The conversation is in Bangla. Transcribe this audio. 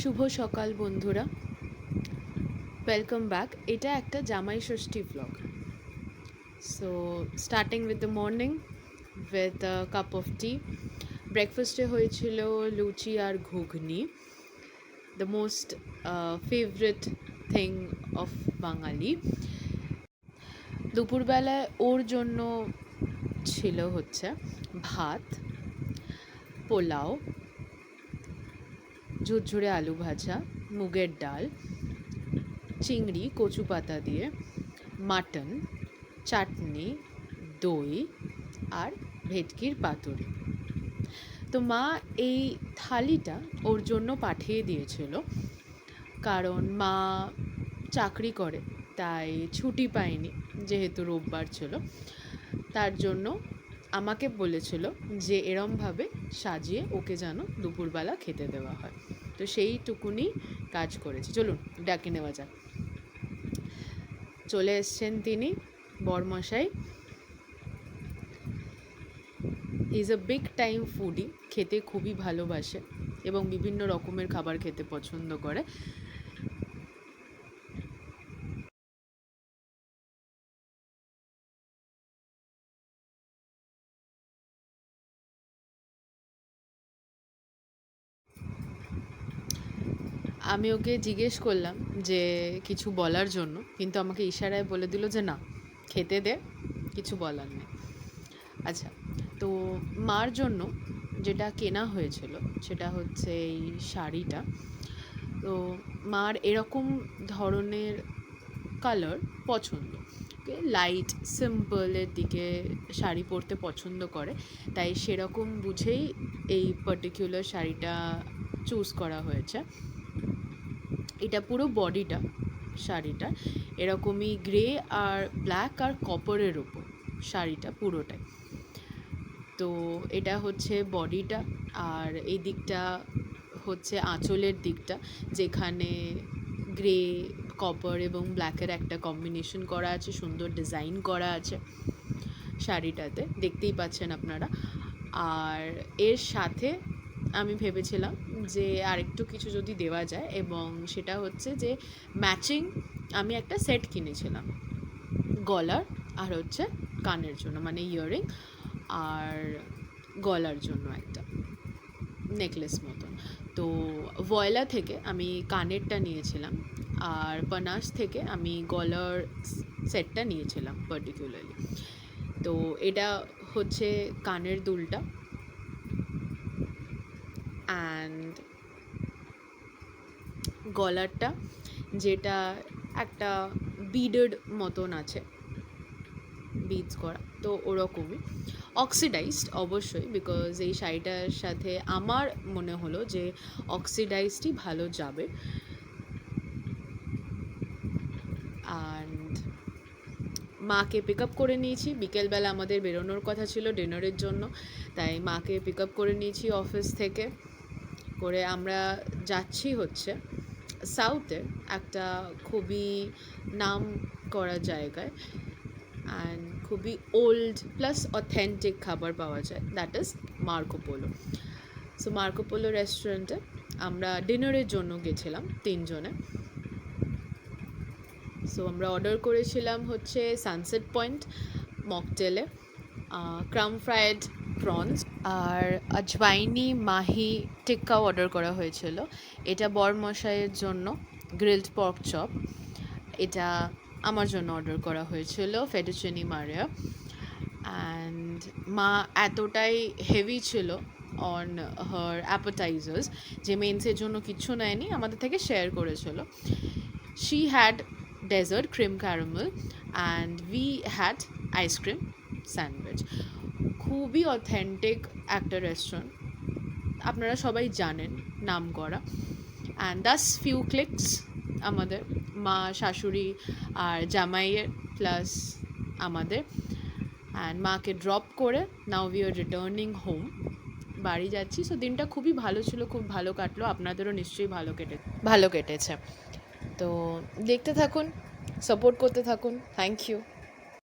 শুভ সকাল বন্ধুরা। ওয়েলকাম ব্যাক এটা একটা Jamai Shashthi blog so starting with the morning with cup of tea ব্রেকফাস্টে হয়েছিল লুচি আর ঘুগনি। The most favourite thing of Bangali. দুপুরবেলায় ওর জন্য ছিল হচ্ছে ভাত, পোলাও ঝুরঝুরে আলু ভাজা, মুগের ডাল, চিংড়ি, কচু পাতা দিয়ে, মাটন, চাটনি, দই আর ভেটকির পাতুরি। তো মা এই থালিটা ওর জন্য পাঠিয়ে দিয়েছিল কারণ মা চাকরি করে, তাই ছুটি পায়নি যেহেতু রোববার ছিল। তার জন্য আমাকে বলেছিল যে এরমভাবে সাজিয়ে ওকে যেন দুপুরবেলা খেতে দেওয়া হয়। তো সেইটুকুনি কাজ করেছি। চলুন, ডাকে নেওয়া যাক। চলে এসছেন তিনি, বরমশাই। Is a big time foodie খেতে খুবই ভালোবাসে এবং বিভিন্ন রকমের খাবার খেতে পছন্দ করে। আমি ওকে জিজ্ঞেস করলাম যে কিছু বলার জন্য, কিন্তু আমাকে ইশারায় বলে দিল যে না, খেতে দে, কিছু বলার নেই। আচ্ছা তো মার জন্য যেটা কেনা হয়েছিল, সেটা হচ্ছে এই শাড়িটা। তো মার এরকম ধরনের কালার পছন্দ। লাইট সিম্পলের দিকে শাড়ি পরতে পছন্দ করে, তাই সেরকম বুঝেই এই পার্টিকুলার শাড়িটা চুজ করা হয়েছে। এটা পুরো বডিটা, শাড়িটা। এরকমই গ্রে আর ব্ল্যাক আর কপারের ওপর শাড়িটা পুরোটাই। তো এটা হচ্ছে বডিটা আর এই দিকটা হচ্ছে আঁচলের দিকটা, যেখানে গ্রে কপার এবং ব্ল্যাকের একটা কম্বিনেশন করা আছে, সুন্দর ডিজাইন করা আছে শাড়িটাতে। দেখতেই পাচ্ছেন আপনারা। আর এর সাথে আমি ভেবেছিলাম যে আরেকটু কিছু যদি দেওয়া যায় এবং সেটা হচ্ছে যে ম্যাচিং আমি একটা সেট কিনেছিলাম। গলার আর হচ্ছে কানের জন্য মানে ইয়ারিং আর গলার জন্য একটা নেকলেস মতন। তো ভয়লা থেকে আমি কানেরটা নিয়েছিলাম আর বানাস থেকে আমি গলার সেটটা নিয়েছিলাম পার্টিকুলারলি তো এটা হচ্ছে কানের দুলটা। অ্যান্ড গলারটা, যেটা একটা বিডেড মতন আছে বিডস করা, তো ওরকমই। অক্সিডাইজড অবশ্যই বিকজ এই শাড়িটার সাথে আমার মনে হলো যে অক্সিডাইজডই ভালো যাবে। অ্যান্ড মাকে পিক আপ করে নিয়েছি, বিকেলবেলা আমাদের বেরোনোর কথা ছিল ডিনারের জন্য, তাই মাকে পিক আপ করে নিয়েছি অফিস থেকে। করে আমরা যাচ্ছি হচ্ছে সাউথের একটা খুবই নাম করা জায়গায় অ্যান্ড খুবই ওল্ড প্লাস অথেন্টিক খাবার পাওয়া যায় that is Marco Polo so Marco Polo রেস্টুরেন্টে আমরা ডিনারের জন্য গেছিলাম তিনজনে। সো আমরা অর্ডার করেছিলাম হচ্ছে সানসেট পয়েন্ট মকটেলে ক্রাম ফ্রায়েড প্রনস আর আজওয়াইনি মাহি টিক্কাও অর্ডার করা হয়েছিল। এটা বরমশাইয়ের জন্য গ্রিলড পর্ক চপ এটা আমার জন্য অর্ডার করা হয়েছিল ফেটুচিনি মারিয়া। অ্যান্ড মা এতটাই হেভি ছিল অন হার অ্যাপাটাইজার্স যে মেন্সের জন্য কিচ্ছু নেয়নি, আমাদের থেকে শেয়ার করেছিল। She had dessert cream caramel and we had ice cream sandwich খুবই অথেন্টিক একটা রেস্টুরেন্ট আপনারা সবাই জানেন নাম করা অ্যান্ড দাস ফিউ ক্লিকস আমাদের, মা, শাশুড়ি আর জামাইয়ের প্লাস আমাদের। অ্যান্ড মাকে ড্রপ করে now we are returning home বাড়ি যাচ্ছি সো দিনটা খুবই ভালো ছিল, খুব ভালো কাটলো। আপনাদেরও নিশ্চয়ই ভালো কেটে, ভালো কেটেছে। তো দেখতে থাকুন সাপোর্ট করতে থাকুন। Thank you